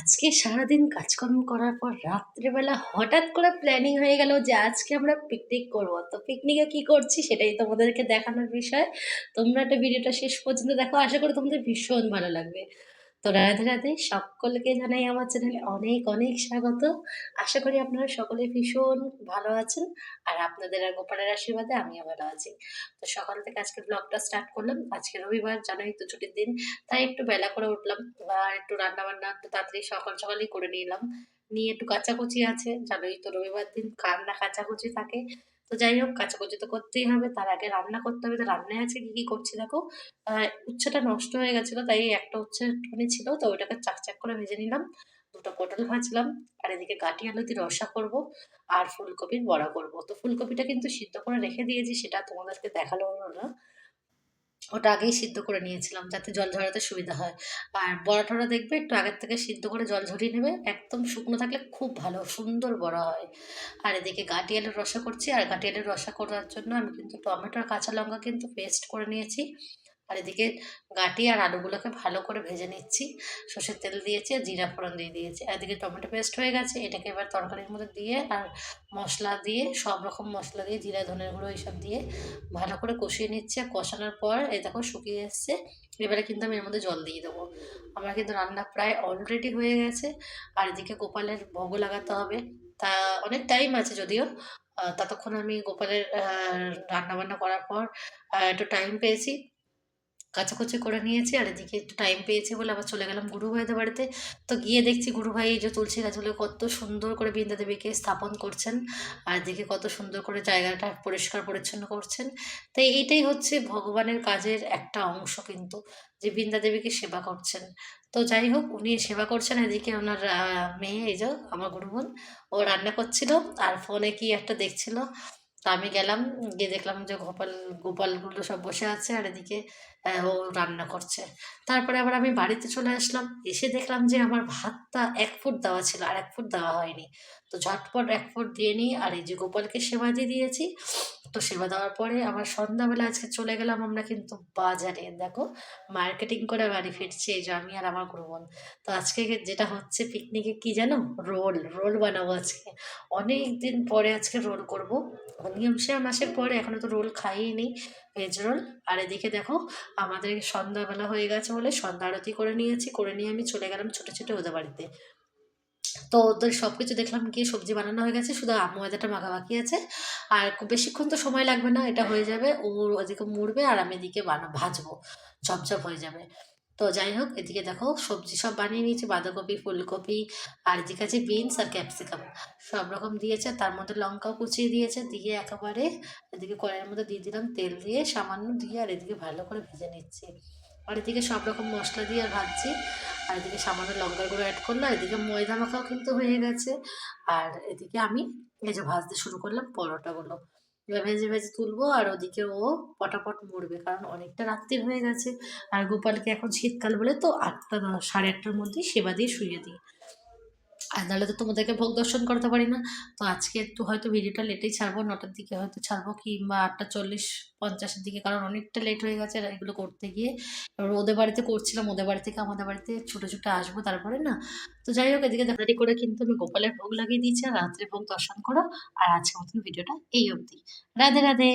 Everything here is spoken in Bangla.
আজকে সারাদিন কাজকর্ম করার পর রাত্রেবেলা হঠাৎ করে প্ল্যানিং হয়ে গেল যে আজকে আমরা পিকনিক করব। তো পিকনিকে কি করছি সেটাই তোমাদেরকে দেখানোর বিষয়। তোমরা একটা ভিডিওটা শেষ পর্যন্ত দেখো। আশা করি তোমাদের ভীষণ ভালো লাগবে। তো রাধে রাধে সকলকে জানাই আমার চ্যানেলে অনেক অনেক স্বাগত। আশা করি আপনারা সকলে ভীষণ ভালো আছেন আর আপনাদের আর গোপালের আশীর্বাদে আমিও ভালো আছি। তো সকাল থেকে আজকে ব্লগটা স্টার্ট করলাম। আজকে রবিবার জানোই তো ছুটির দিন, তাই একটু বেলা করে উঠলাম আর একটু রান্না বান্না একটু তাড়াতাড়ি সকাল সকালই করে নিলাম। নিয়ে একটু কাচাকুচি আছে, জানোই তো রবিবার দিন কান্না কাচাকুচি থাকে। তো যাই হোক কাচাকুচি তো করতেই হবে। তার আগে রান্না করতে হবে। তো রান্নায় আছে কি কি করছি দেখো? উচ্ছেটা নষ্ট হয়ে গেছিল, তাই একটা উচ্ছে একটুখানি ছিল। তো ওইটাকে চাকচাক করে ভেজে নিলাম। দুটো পটল ভাজলাম। আর এদিকে গাটি আলু দিয়ে রসা করব আর ফুলকপির বড়া করব। তো ফুলকপিটা কিন্তু সিদ্ধ করে রেখে দিয়েছি, সেটা তোমাদেরকে দেখাল না। ওটা আগেই সিদ্ধ করে নিয়েছিলাম যাতে জল ঝরাতে সুবিধা হয়। আর বড়া টড়া দেখবে একটু আগের থেকে সিদ্ধ করে জল ঝরিয়ে নেবে। একদম শুকনো থাকলে খুব ভালো, সুন্দর বড়া হয়। আর এদিকে গাটিয়ালের রসা করছি। আর গাটিয়ালের রসা করার জন্য আমি কিন্তু টমেটোর কাঁচা লঙ্কা কিন্তু পেস্ট করে নিয়েছি। আর এদিকে গাঁটি আর আলুগুলোকে ভালো করে ভেজে নিচ্ছি। সর্ষের তেল দিয়েছি আর জিরা ফোড়ন দিয়ে দিয়েছি। আর এদিকে টমেটো পেস্ট হয়ে গেছে, এটাকে এবার তরকারির মধ্যে দিয়ে আর মশলা দিয়ে, সব রকম মশলা দিয়ে, জিরা, ধনের গুঁড়ো এইসব দিয়ে ভালো করে কষিয়ে নিচ্ছে। আর কষানোর পর এ দেখো শুকিয়ে এসছে, এবারে কিন্তু আমি এর মধ্যে জল দিয়ে দেবো। আমার কিন্তু রান্না প্রায় অলরেডি হয়ে গেছে। আর এদিকে গোপালের ভোগও লাগাতে হবে। তা অনেক টাইম আছে যদিও। ততক্ষণ আমি গোপালের রান্না বান্না করার পর একটু টাইম পেয়েছি। কাচাকুচি করে নিয়েছি আর এদিকে একটু টাইম পেয়েছি বলে আবার চলে গেলাম গুরু ভাইদের বাড়িতে। তো গিয়ে দেখছি গুরু ভাই যে তুলসী গাছগুলো কত সুন্দর করে বৃন্দা দেবীকে স্থাপন করছেন আর এদিকে কত সুন্দর করে জায়গাটা পরিষ্কার পরিচ্ছন্ন করছেন। তাই এইটাই হচ্ছে ভগবানের কাজের একটা অংশ কিন্তু, যে বৃন্দা দেবীকে সেবা করছেন। তো যাই হোক, উনি সেবা করছেন, এদিকে ওনার মেয়ে এই যে আমার গুরু বোন ও রান্না করছিল আর ফোনে কি একটা দেখছিল। তা আমি গেলাম, গিয়ে দেখলাম যে গোপাল, গোপালগুলো সব বসে আছে আর এদিকে ও রান্না করছে। তারপরে আবার আমি বাড়িতে চলে আসলাম, এসে দেখলাম যে আমার ভাতটা এক ফুট দেওয়া ছিল, আর এক ফুট দেওয়া হয়নি। তো ঝটপট এক ফুট দিয়ে নিই, আর এই যে গোপালকে সেবা দিয়ে দিয়েছি। তো সেবা দেওয়ার পরে আবার সন্ধ্যাবেলা আজকে চলে গেলাম আমরা কিন্তু বাজারে। দেখো মার্কেটিং করে বাড়ি ফিরছি, এই যে আমি আর আমার গুরু বোন। তো আজকে যেটা হচ্ছে পিকনিকে কি জানো? রোল রোল বানাবো আজকে। অনেক দিন পরে আজকে রোল করব। নিয়মসা মাসের পরে, এখনও তো রোল খাইই নি ভেজ রোল আর এদিকে দেখো, আমাদের সন্ধ্যাবেলা হয়ে গেছে বলে সন্ধ্যা আরতি করে নিয়েছি, করে নিয়ে আমি চলে গেলাম ছোটো ছোটো ওদের বাড়িতে। তো ওদের সব কিছু দেখলাম গিয়ে সবজি বানানো হয়ে গেছে, শুধু ময়দাটা বাকি আছে। আর খুব বেশিক্ষণ তো সময় লাগবে না, এটা হয়ে যাবে ও ওদিকে মুড়বে আর আমি এদিকে বানা, ভাজবো। ঝপঝপ হয়ে যাবে। তো যাই হোক এদিকে দেখো, সবজি সব বানিয়ে নিয়েছি, বাঁধাকপি, ফুলকপি, আর এদিকে আছে বিনস আর ক্যাপসিকাম। সব রকম দিয়েছে, তার মধ্যে লঙ্কাও কুচিয়ে দিয়েছে, দিয়ে একেবারে এদিকে কড়াইয়ের মধ্যে দিয়ে দিলাম তেল দিয়ে সামান্য দিয়ে, আর এদিকে ভালো করে ভেজে নিচ্ছি। আর এদিকে সব রকম মশলা দিয়ে ভাজছি, আর এদিকে সামান্য লঙ্কার গুঁড়ো অ্যাড করলাম এদিকে ময়দা মাখাও কিন্তু হয়ে গেছে। আর এদিকে আমি এই যে ভাজতে শুরু করলাম পরোটাগুলো। এবার ভেজে ভেজে তুলবো আর ওদিকে ও পটাপট মরবে, কারণ অনেকটা রাত্রি হয়ে গেছে। আর গোপালকে এখন শীতকাল বলে তো আটটা সাড়ে আটটার মধ্যেই সেবা দিয়ে শুয়ে দিই। আর নাহলে তো তোমাদেরকে ভোগ দর্শন করতে পারি না। তো আজকে একটু হয়তো ভিডিওটা লেটেই ছাড়বো, নটার দিকে হয়তো ছাড়বো কিংবা আটটা চল্লিশ পঞ্চাশের দিকে, কারণ অনেকটা লেট হয়ে গেছে এগুলো করতে গিয়ে। এবার ওদের বাড়িতে করছিলাম, ওদের বাড়ি থেকে আমাদের বাড়িতে ছোটো ছোটো আসব তারপরে না। তো যাই হোক, এদিকে তাড়াতাড়ি করে কিন্তু আমি গোপালের ভোগ লাগিয়ে দিয়েছি আর রাত্রে ভোগ দর্শন করো। আর আজকে মতন ভিডিওটা এই অবধি। রাধে রাধে।